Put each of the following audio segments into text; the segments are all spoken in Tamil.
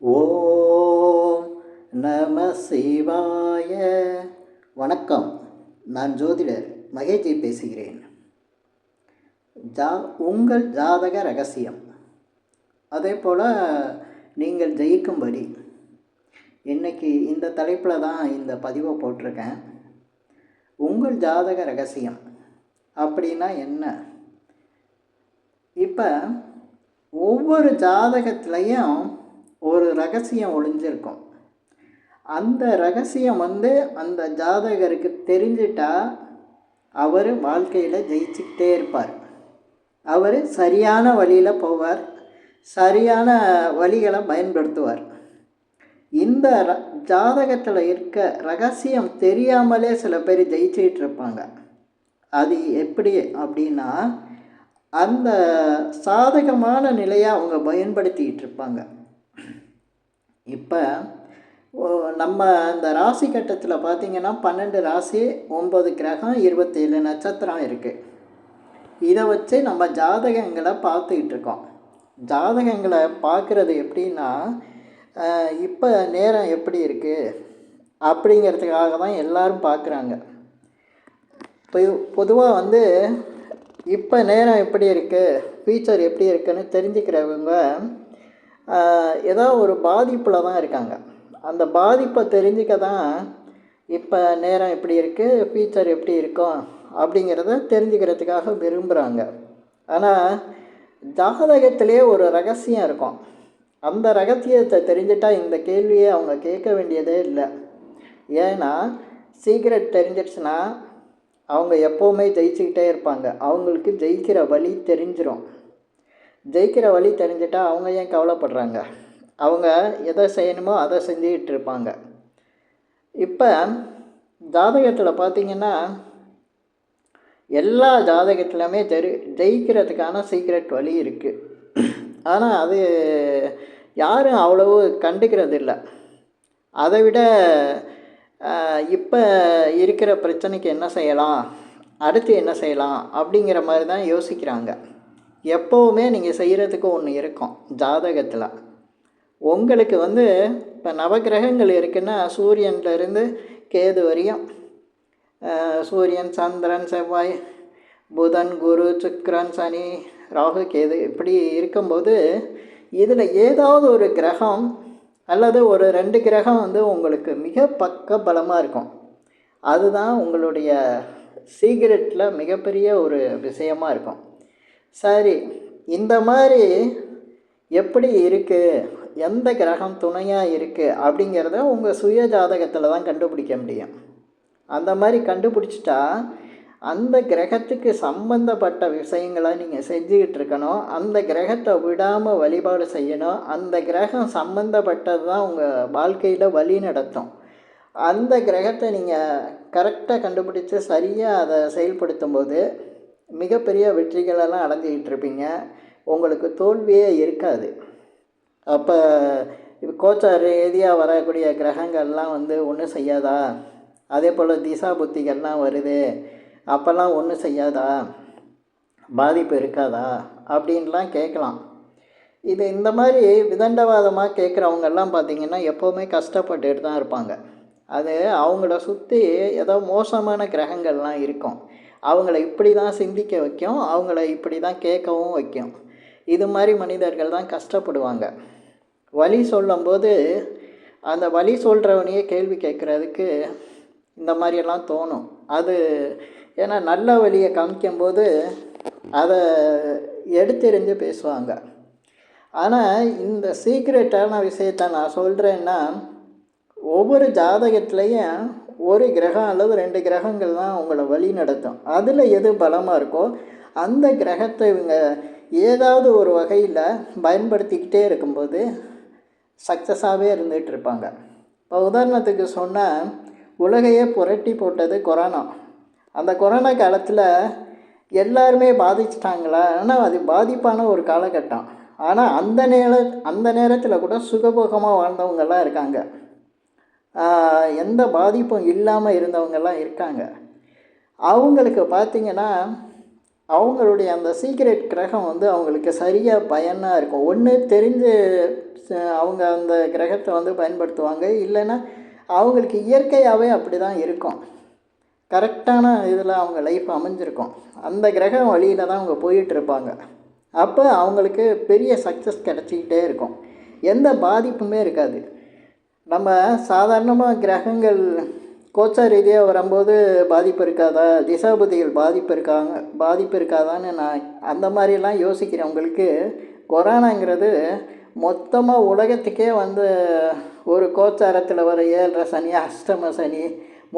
ஓம் நம சிவாய. வணக்கம். நான் ஜோதிடர் மகேஜி பேசுகிறேன். ஜா உங்கள் ஜாதக ரகசியம். அதே போல் நீங்கள் ஜெயிக்கும்படி. இன்றைக்கி இந்த தலைப்பில் தான் இந்த பதிவை போட்டிருக்கேன். உங்கள் ஜாதக ரகசியம் அப்படின்னா என்ன? இப்போ ஒவ்வொரு ஜாதகத்துலேயும் ஒரு ரகசியம் ஒளிஞ்சிருக்கும். அந்த ரகசியம் வந்து அந்த ஜாதகருக்கு தெரிஞ்சிட்டா அவர் வாழ்க்கையில் ஜெயிச்சுக்கிட்டே இருப்பார். அவர் சரியான வழியில் போவார். சரியான வழிகளை பயன்படுத்துவார். இந்த ர ஜாதகத்தில் இருக்க ரகசியம் தெரியாமலே சில பேர் ஜெயிச்சுக்கிட்டு இருப்பாங்க. அது எப்படி அப்படின்னா அந்த சாதகமான நிலையை அவங்க பயன்படுத்திக்கிட்டு இருப்பாங்க. இப்போ நம்ம அந்த ராசி கட்டத்தில் பார்த்திங்கன்னா பன்னெண்டு ராசி ஒம்பது கிரகம் இருபத்தேழு நட்சத்திரம் இருக்குது இதை வச்சு நம்ம ஜாதகங்களை பார்த்துக்கிட்டு இருக்கோம். ஜாதகங்களை பார்க்குறது எப்படின்னா இப்போ நேரம் எப்படி இருக்குது அப்படிங்கிறதுக்காக தான் எல்லோரும் பார்க்குறாங்க. இப்போ பொதுவாக வந்து இப்போ நேரம் எப்படி இருக்குது ஃபியூச்சர் எப்படி இருக்குன்னு தெரிஞ்சுக்கிறவங்க ஏதோ ஒரு பாதிப்பில் தான் இருக்காங்க. அந்த பாதிப்பை தெரிஞ்சிக்க தான் இப்போ நேரம் எப்படி இருக்குது ஃபியூச்சர் எப்படி இருக்கும் அப்படிங்கிறத தெரிஞ்சுக்கிறதுக்காக விரும்புகிறாங்க ஆனால் ஜாதகத்திலே ஒரு ரகசியம் இருக்கும். அந்த ரகசியத்தை தெரிஞ்சிட்டால் இந்த கேள்வியை அவங்க கேட்க வேண்டியதே இல்லை. ஏன்னா சீக்ரெட் தெரிஞ்சிடுச்சுன்னா அவங்க எப்போவுமே ஜெயிச்சுக்கிட்டே இருப்பாங்க. அவங்களுக்கு ஜெயிக்கிற வழி தெரிஞ்சிடும் ஜெயிக்கிற வழி தெரிஞ்சிட்டா அவங்க ஏன் கவலைப்படுறாங்க? அவங்க எதை செய்யணுமோ அதை செஞ்சுக்கிட்டு இருப்பாங்க. இப்போ ஜாதகத்தில் பார்த்திங்கன்னா எல்லா ஜாதகத்துலையுமே ஜெரு ஜெயிக்கிறதுக்கான சீக்ரெட் வழி இருக்குது ஆனால் அது யாரும் அவ்வளவு கண்டுக்கிறது இல்லை அதை விட இப்போ இருக்கிற பிரச்சனைக்கு என்ன செய்யலாம்? அடுத்து என்ன செய்யலாம்? அப்படிங்கிற மாதிரி தான் யோசிக்கிறாங்க. எப்போவுமே நீங்கள் செய்கிறதுக்கு ஒன்று இருக்கும் ஜாதகத்தில். உங்களுக்கு வந்து இப்போ நவகிரகங்கள் இருக்குன்னா சூரியன்லேருந்து கேது வரையும் சூரியன் சந்திரன் செவ்வாய் புதன் குரு சுக்ரன் சனி ராகு கேது இப்படி இருக்கும்போது இதில் ஏதாவது ஒரு கிரகம் அல்லது ஒரு ரெண்டு கிரகம் வந்து உங்களுக்கு மிக பக்க பலமாக இருக்கும். அதுதான் உங்களுடைய சீக்ரெட்டில் மிகப்பெரிய ஒரு விஷயமாக இருக்கும். சரி இந்த மாதிரி எப்படி இருக்குது எந்த கிரகம் துணையாக இருக்குது அப்படிங்கிறத உங்கள் சுய ஜாதகத்தில் தான் கண்டுபிடிக்க முடியும். அந்த மாதிரி கண்டுபிடிச்சிட்டா அந்த கிரகத்துக்கு சம்பந்தப்பட்ட விஷயங்களை நீங்கள் செஞ்சுக்கிட்டு இருக்கணும். அந்த கிரகத்தை விடாமல் வழிபாடு செய்யணும். அந்த கிரகம் சம்மந்தப்பட்டது தான் உங்கள் வாழ்க்கையில் வழி நடத்தும். அந்த கிரகத்தை நீங்கள் கரெக்டாக கண்டுபிடிச்சி சரியாக அதை செயல்படுத்தும் போது மிகப்பெரிய வெற்றிகளெல்லாம் அடைஞ்சிக்கிட்டு இருப்பீங்க உங்களுக்கு தோல்வியே இருக்காது. அப்போ இப்போ கோச்சார் ரீதியாக வரக்கூடிய கிரகங்கள்லாம் வந்து ஒன்றும் செய்யாதா? அதே போல் திசா புத்திகள்லாம் வருது. அப்போல்லாம் ஒன்றும் செய்யாதா? பாதிப்பு இருக்காதா? அப்படின்லாம் கேட்கலாம். இது இந்த மாதிரி விதண்டவாதமாக கேட்குறவங்கெல்லாம் பார்த்திங்கன்னா எப்போவுமே கஷ்டப்பட்டுட்டு தான் இருப்பாங்க. அது அவங்கள சுற்றி ஏதோ மோசமான கிரகங்கள்லாம் இருக்கும். அவங்கள இப்படி தான் சிந்திக்க வைக்கும் அவங்கள இப்படி தான் கேட்கவும் வைக்கும். இது மாதிரி மனிதர்கள் தான் கஷ்டப்படுவாங்க. வழி சொல்லும்போது அந்த வழி சொல்கிறவனையே கேள்வி கேட்குறதுக்கு இந்த மாதிரியெல்லாம் தோணும். அது ஏன்னா நல்ல வழியை காமிக்கும்போது அதை எடுத்தெறிஞ்சு பேசுவாங்க. ஆனால் இந்த சீக்ரெட்டான விஷயத்த நான் சொல்கிறேன்னா ஒவ்வொரு ஜாதகத்துலேயும் ஒரு கிரகம் அல்லது ரெண்டு கிரகங்கள் தான் உங்களை வழி நடத்தும். அதில் எது பலமாக இருக்கோ அந்த கிரகத்தை இவங்க ஏதாவது ஒரு வகையில் பயன்படுத்திக்கிட்டே இருக்கும்போது சக்ஸஸாகவே இருந்துகிட்டு இருப்பாங்க. இப்போ உதாரணத்துக்கு சொன்னால் உலகையே புரட்டி போட்டது கொரோனா. அந்த கொரோனா காலத்தில் எல்லாருமே பாதிச்சிட்டாங்களா? ஆனால் அது பாதிப்பான ஒரு காலகட்டம். ஆனால் அந்த நேர அந்த நேரத்தில் கூட சுகபோகமாக வாழ்ந்தவங்கெல்லாம் இருக்காங்க. எந்த பாதிப்பும் இல்லாமல் இருந்தவங்கெல்லாம் இருக்காங்க. அவங்களுக்கு பார்த்திங்கன்னா அவங்களுடைய அந்த சீக்ரெட் கிரகம் வந்து அவங்களுக்கு சரியாக பயனாக இருக்கும். ஒன்று தெரிஞ்சு அவங்க அந்த கிரகத்தை வந்து பயன்படுத்துவாங்க. இல்லைன்னா அவங்களுக்கு இயற்கையாகவே அப்படி தான் இருக்கும். கரெக்டான இதில் அவங்க லைஃப் அமைஞ்சிருக்கும். அந்த கிரகம் வழியில் தான் அவங்க போயிட்டுருப்பாங்க அப்போ அவங்களுக்கு பெரிய சக்ஸஸ் கிடச்சிக்கிட்டே இருக்கும். எந்த பாதிப்புமே இருக்காது. நம்ம சாதாரணமாக கிரகங்கள் கோச்சா ரீதியாக வரும்போது பாதிப்பு இருக்காதா? திசாபதிகள் பாதிப்பு இருக்காங்க பாதிப்பு இருக்காதான்னு நான் அந்த மாதிரிலாம் யோசிக்கிறவங்களுக்கு கொரோனாங்கிறது மொத்தமாக உலகத்துக்கே வந்து ஒரு கோச்சாரத்தில் வர ஏழரை சனி அஷ்டம சனி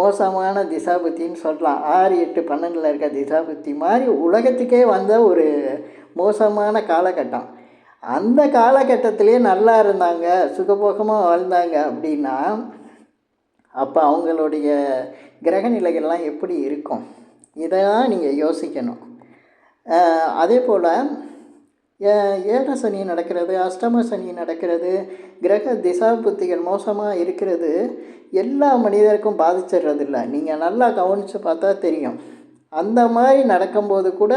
மோசமான திசாபுத்தின்னு சொல்லலாம். ஆறு எட்டு பன்னெண்டில் இருக்க திசாபுத்தி மாதிரி உலகத்துக்கே வந்த ஒரு மோசமான காலகட்டம். அந்த காலகட்டத்திலே நல்லா இருந்தாங்க சுகபோகமாக வாழ்ந்தாங்க அப்படின்னா அப்போ அவங்களுடைய கிரக நிலைகள்லாம் எப்படி இருக்கும்? இதெல்லாம் நீங்கள் யோசிக்கணும். அதே போல் ஏழரை சனி நடக்கிறது அஷ்டம சனி நடக்கிறது கிரக திசா புத்திகள் மோசமாக இருக்கிறது எல்லா மனிதருக்கும் பாதிச்சிடுறதில்ல. நீங்கள் நல்லா கவனித்து பார்த்தா தெரியும். அந்த மாதிரி நடக்கும்போது கூட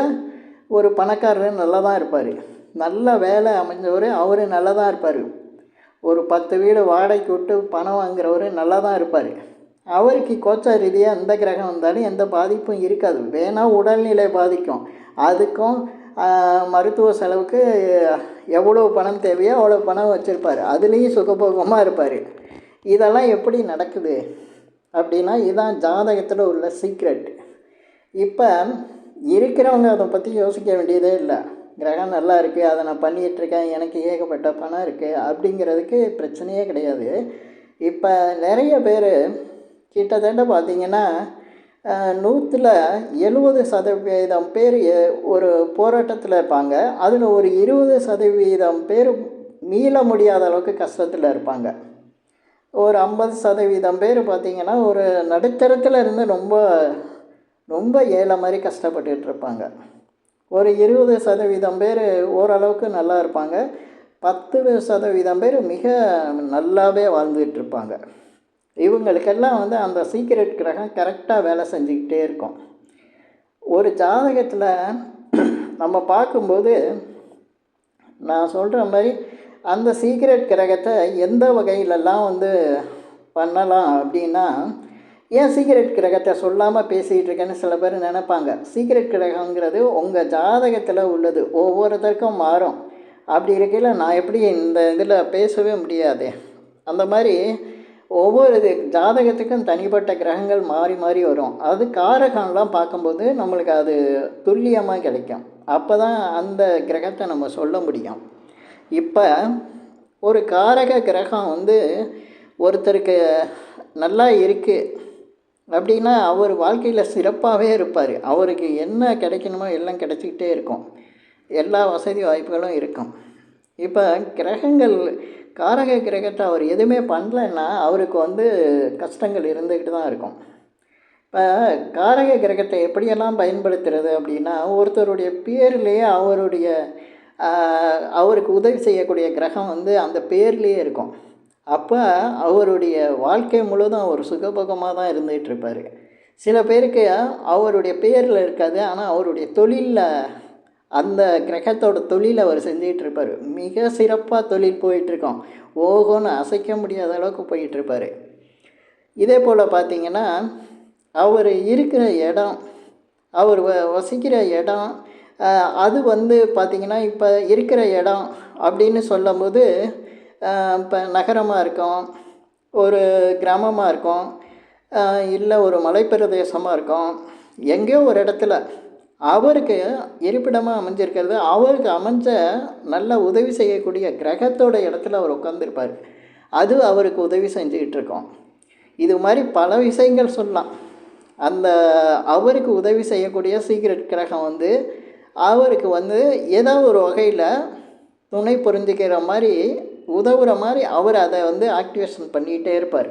ஒரு பணக்காரர் நல்லா தான் இருப்பார். நல்ல வேலை அமைஞ்சவர் அவர் நல்லா தான் இருப்பார். ஒரு பத்து வீடு வாடகைக்கு விட்டு பணம் வாங்குறவர் நல்லா தான் இருப்பார். அவருக்கு கோச்சா ரீதியாக எந்த கிரகம் வந்தாலும் எந்த பாதிப்பும் இருக்காது. வேணால் உடல்நிலை பாதிக்கும். அதுக்கும் மருத்துவ செலவுக்கு எவ்வளோ பணம் தேவையோ அவ்வளோ பணம் வச்சுருப்பார். அதுலேயும் சுகபோகமாக இருப்பார். இதெல்லாம் எப்படி நடக்குது? அப்படின்னா இதுதான் ஜாதகத்தில் உள்ள சீக்ரெட் இப்போ இருக்கிறவங்க அதை பற்றி யோசிக்க வேண்டியதே இல்லை. கிரகம் நல்லா இருக்குது அதை நான் பண்ணிகிட்ருக்கேன் எனக்கு ஏகப்பட்ட பணம் இருக்குது அப்படிங்கிறதுக்கு பிரச்சனையே கிடையாது. இப்போ நிறைய பேர் கிட்டத்தட்ட பார்த்திங்கன்னா நூற்றில் எழுபது சதவீதம் பேர் ஒரு போராட்டத்தில் இருப்பாங்க. அதில் ஒரு இருபது சதவீதம் பேர் மீள முடியாத அளவுக்கு கஷ்டத்தில் இருப்பாங்க. ஒரு ஐம்பது சதவீதம் பேர் பார்த்திங்கன்னா ஒரு நடுத்தரத்தில் இருந்து ரொம்ப ரொம்ப ஏழை மாதிரி கஷ்டப்பட்டுட்டு இருப்பாங்க ஒரு இருபது சதவீதம் பேர் ஓரளவுக்கு நல்லா இருப்பாங்க. பத்து சதவீதம் பேர் மிக நல்லாவே வாழ்ந்துகிட்ருப்பாங்க இவங்களுக்கெல்லாம் வந்து அந்த சீக்கிரட் கிரகம் கரெக்டாக வேலை செஞ்சுக்கிட்டே இருக்கும். ஒரு ஜாதகத்தில் நம்ம பார்க்கும்போது நான் சொல்கிற மாதிரி அந்த சீக்ரெட் கிரகத்தை எந்த வகையிலெல்லாம் வந்து பண்ணலாம் அப்படின்னா ஏன் சீக்ரெட் கிரகத்தை சொல்லாமல் பேசிகிட்டு இருக்கேன்னு சில பேர் நினைப்பாங்க. சீக்ரெட் கிரகங்கிறது உங்கள் ஜாதகத்தில் உள்ளது. ஒவ்வொருத்தருக்கும் மாறும். அப்படி இருக்கையில் நான் எப்படி இந்த இதில் பேசவே முடியாது. அந்த மாதிரி ஒவ்வொரு இது ஜாதகத்துக்கும் தனிப்பட்ட கிரகங்கள் மாறி மாறி வரும். அது காரகம்லாம் பார்க்கும்போது நம்மளுக்கு அது துல்லியமாக கிடைக்கும். அப்போ தான் அந்த கிரகத்தை நம்ம சொல்ல முடியும். இப்போ ஒரு காரக கிரகம் வந்து ஒருத்தருக்கு நல்லா இருக்குது அப்படின்னா அவர் வாழ்க்கையில் சிறப்பாகவே இருப்பார். அவருக்கு என்ன கிடைக்கணுமோ எல்லாம் கிடைச்சிக்கிட்டே இருக்கும். எல்லா வசதி வாய்ப்புகளும் இருக்கும். இப்போ கிரகங்கள் காரக கிரகத்தை அவர் எதுவுமே பண்ணலைன்னா அவருக்கு வந்து கஷ்டங்கள் இருந்துக்கிட்டு தான் இருக்கும். இப்போ காரக கிரகத்தை எப்படியெல்லாம் பயன்படுத்துறது அப்படின்னா ஒருத்தருடைய பேர்லேயே அவருடைய அவருக்கு உதவி செய்யக்கூடிய கிரகம் வந்து அந்த பேர்லேயே இருக்கும். அப்போ அவருடைய வாழ்க்கை முழுவதும் அவர் சுகபோகமாக தான் இருந்துகிட்டு இருப்பார் சில பேருக்கு அவருடைய பேரில் இருக்காது ஆனால் அவருடைய தொழிலில் அந்த கிரகத்தோட தொழில் அவர் செஞ்சிகிட்டு இருப்பார் மிக சிறப்பாக தொழில் போயிட்டுருக்கோம். ஓகோன்னு அசைக்க முடியாத அளவுக்கு போயிட்டுருப்பார். இதே போல் பார்த்தீங்கன்னா அவர் இருக்கிற இடம் அவர் வ வசிக்கிற இடம் அது வந்து பார்த்திங்கன்னா இப்போ இருக்கிற இடம் அப்படின்னு சொல்லும்போது இப்போ நகரமாக இருக்கும் ஒரு கிராமமாக இருக்கும் இல்லை ஒரு மலைப்பிரதேசமாக இருக்கும். எங்கேயோ ஒரு இடத்துல அவருக்கு இருப்பிடமாக அமைஞ்சிருக்கிறது அவருக்கு அமைஞ்ச நல்ல உதவி செய்யக்கூடிய கிரகத்தோட இடத்துல அவர் உட்காந்துருப்பார் அது அவருக்கு உதவி செஞ்சுக்கிட்டு இருக்கோம். இது மாதிரி பல விஷயங்கள் சொல்லலாம். அந்த அவருக்கு உதவி செய்யக்கூடிய சீக்ரெட் கிரகம் வந்து அவருக்கு வந்து ஏதோ ஒரு வகையில் துணை புரிஞ்சுக்கிற மாதிரி உதவுற மாதிரி அவர் அதை வந்து ஆக்டிவேஷன் பண்ணிக்கிட்டே இருப்பார்.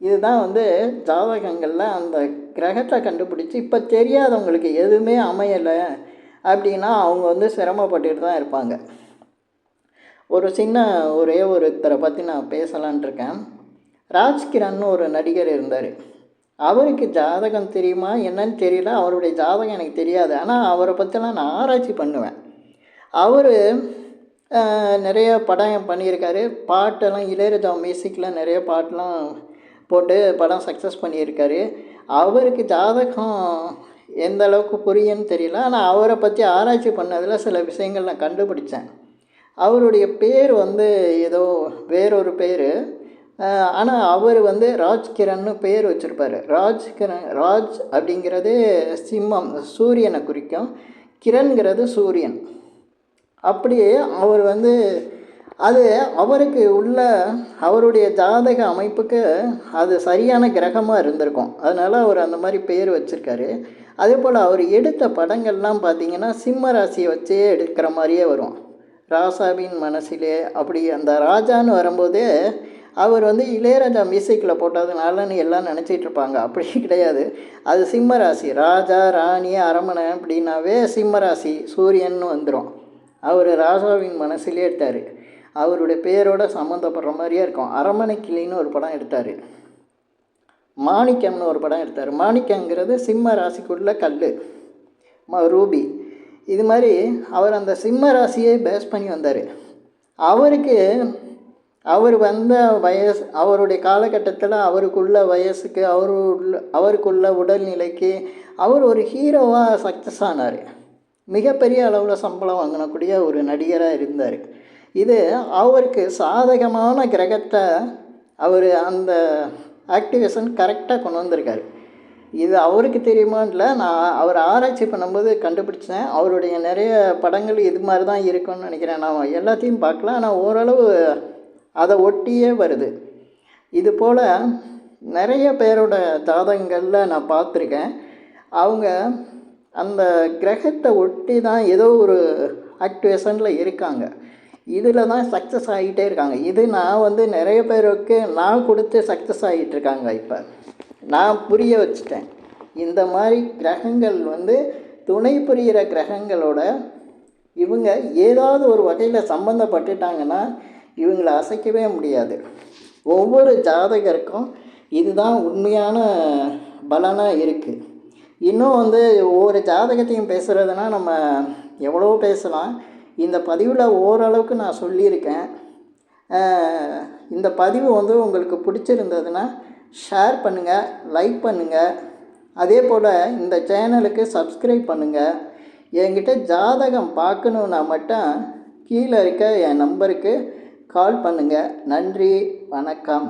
இதுதான் வந்து ஜாதகங்களில் அந்த கிரகத்தை கண்டுபிடிச்சி இப்போ தெரியாதவங்களுக்கு எதுவுமே அமையலை அப்படின்னா அவங்க வந்து சிரமப்பட்டுட்டு தான் இருப்பாங்க. ஒரு சின்ன ஒரே ஒருத்தரை பற்றி நான் பேசலான் இருக்கேன். ராஜ்கிரன்னு ஒரு நடிகர் இருந்தார். அவருக்கு ஜாதகம் தெரியுமா என்னன்னு தெரியல. அவருடைய ஜாதகம் எனக்கு தெரியாது. ஆனால் அவரை பற்றிலாம் நான் ஆராய்ச்சி பண்ணுவேன். அவர் நிறைய படம் பண்ணியிருக்காரு. பாட்டெல்லாம் இளையராஜா மியூசிக்கில் நிறைய பாட்டெலாம் போட்டு படம் சக்ஸஸ் பண்ணியிருக்காரு. அவருக்கு ஜாதகம் எந்த அளவுக்கு புரியும்னு தெரியல. ஆனால் அவரை பற்றி ஆராய்ச்சி பண்ணதில் சில விஷயங்கள் நான் கண்டுபிடிச்சேன். அவருடைய பேர் வந்து ஏதோ வேறொரு பேர். ஆனால் அவர் வந்து ராஜ்கிரன்னு பேர் வச்சுருப்பார். ராஜ்கிரண் ராஜ் அப்படிங்கிறது சிம்மம் சூரியனை குறிக்கும். கிரண்கிறது சூரியன். அப்படியே அவர் வந்து அது அவருக்கு உள்ள அவருடைய ஜாதக அமைப்புக்கு அது சரியான கிரகமாக இருந்திருக்கும். அதனால் அவர் அந்த மாதிரி பேர் வச்சுருக்காரு. அதே போல் அவர் எடுத்த படங்கள்லாம் பார்த்தீங்கன்னா சிம்ம ராசியை வச்சே எடுக்கிற மாதிரியே வரும். ராசாவின் மனசிலே அப்படி அந்த ராஜான்னு வரும்போதே அவர் வந்து இளையராஜா மியூசிக்கில் போட்டதுனாலன்னு எல்லாம் நினச்சிட்டு இருப்பாங்க. அப்படி கிடையாது. அது சிம்ம ராசி. ராஜா ராணி அரமனை அப்படின்னாவே சிம்ம ராசி சூரியன்னு வந்துடும் அவர் ராசாவின் மனசிலே எடுத்தார். அவருடைய பேரோட சம்மந்தப்படுற மாதிரியே இருக்கும். அரமனை கிளின்னு ஒரு படம் எடுத்தார். மாணிக்கம்னு ஒரு படம் எடுத்தார். மாணிக்கங்கிறது சிம்ம ராசிக்குள்ள கல் ரூபி. இது மாதிரி அவர் அந்த சிம்ம ராசியை பேஸ் பண்ணி வந்தார். அவருக்கு அவர் வந்த வயசு அவருடைய காலகட்டத்தில் அவருக்குள்ள வயசுக்கு அவரு அவருக்குள்ள உடல்நிலைக்கு அவர் ஒரு ஹீரோவாக சக்ஸஸ் ஆனார். மிகப்பெரிய அளவில் சம்பளம் வாங்கினக்கூடிய ஒரு நடிகராக இருந்தார். இது அவருக்கு சாதகமான கிரகத்தை அவர் அந்த ஆக்டிவேஷன் கரெக்டாக கொண்டு வந்திருக்காரு. இது அவருக்கு தெரியுமான்ல நான் அவர் ஆராய்ச்சி பண்ணும்போது கண்டுபிடிச்சேன். அவருடைய நிறைய படங்கள் இது மாதிரி தான் இருக்கும்னு நினைக்கிறேன். நான் எல்லாத்தையும் பார்க்கல. ஆனால் ஓரளவு அதை ஒட்டியே வருது. இது போல் நிறைய பேரோட ஜாதகங்களில் நான் பார்த்துருக்கேன். அவங்க அந்த கிரகத்தை ஒட்டி தான் ஏதோ ஒரு ஆக்டிவேஷனில் இருக்காங்க. இதில் தான் சக்ஸஸ் ஆகிட்டே இருக்காங்க. இது நான் வந்து நிறைய பேருக்கு நான் கொடுத்து சக்ஸஸ் ஆகிட்டு இருக்காங்க இப்போ. நான் புரிய வச்சுட்டேன். இந்த மாதிரி கிரகங்கள் வந்து துணை புரிகிற கிரகங்களோட இவங்க ஏதாவது ஒரு வகையில் சம்மந்தப்பட்டுட்டாங்கன்னா இவங்களை அசைக்கவே முடியாது. ஒவ்வொரு ஜாதகருக்கும் இதுதான் உண்மையான பலனாக இருக்குது இன்னும் வந்து ஒவ்வொரு ஜாதகத்தையும் பேசுகிறதுனா நம்ம எவ்வளோ பேசலாம். இந்த பதிவில் ஓரளவுக்கு நான் சொல்லியிருக்கேன். இந்த பதிவு வந்து உங்களுக்கு பிடிச்சிருந்ததுன்னா ஷேர் பண்ணுங்கள் லைக் பண்ணுங்கள் அதே போல் இந்த சேனலுக்கு சப்ஸ்கிரைப் பண்ணுங்கள் என்கிட்ட ஜாதகம் பார்க்கணுன்னா மட்டும் கீழே இருக்க என் நம்பருக்கு கால் பண்ணுங்கள் நன்றி வணக்கம்.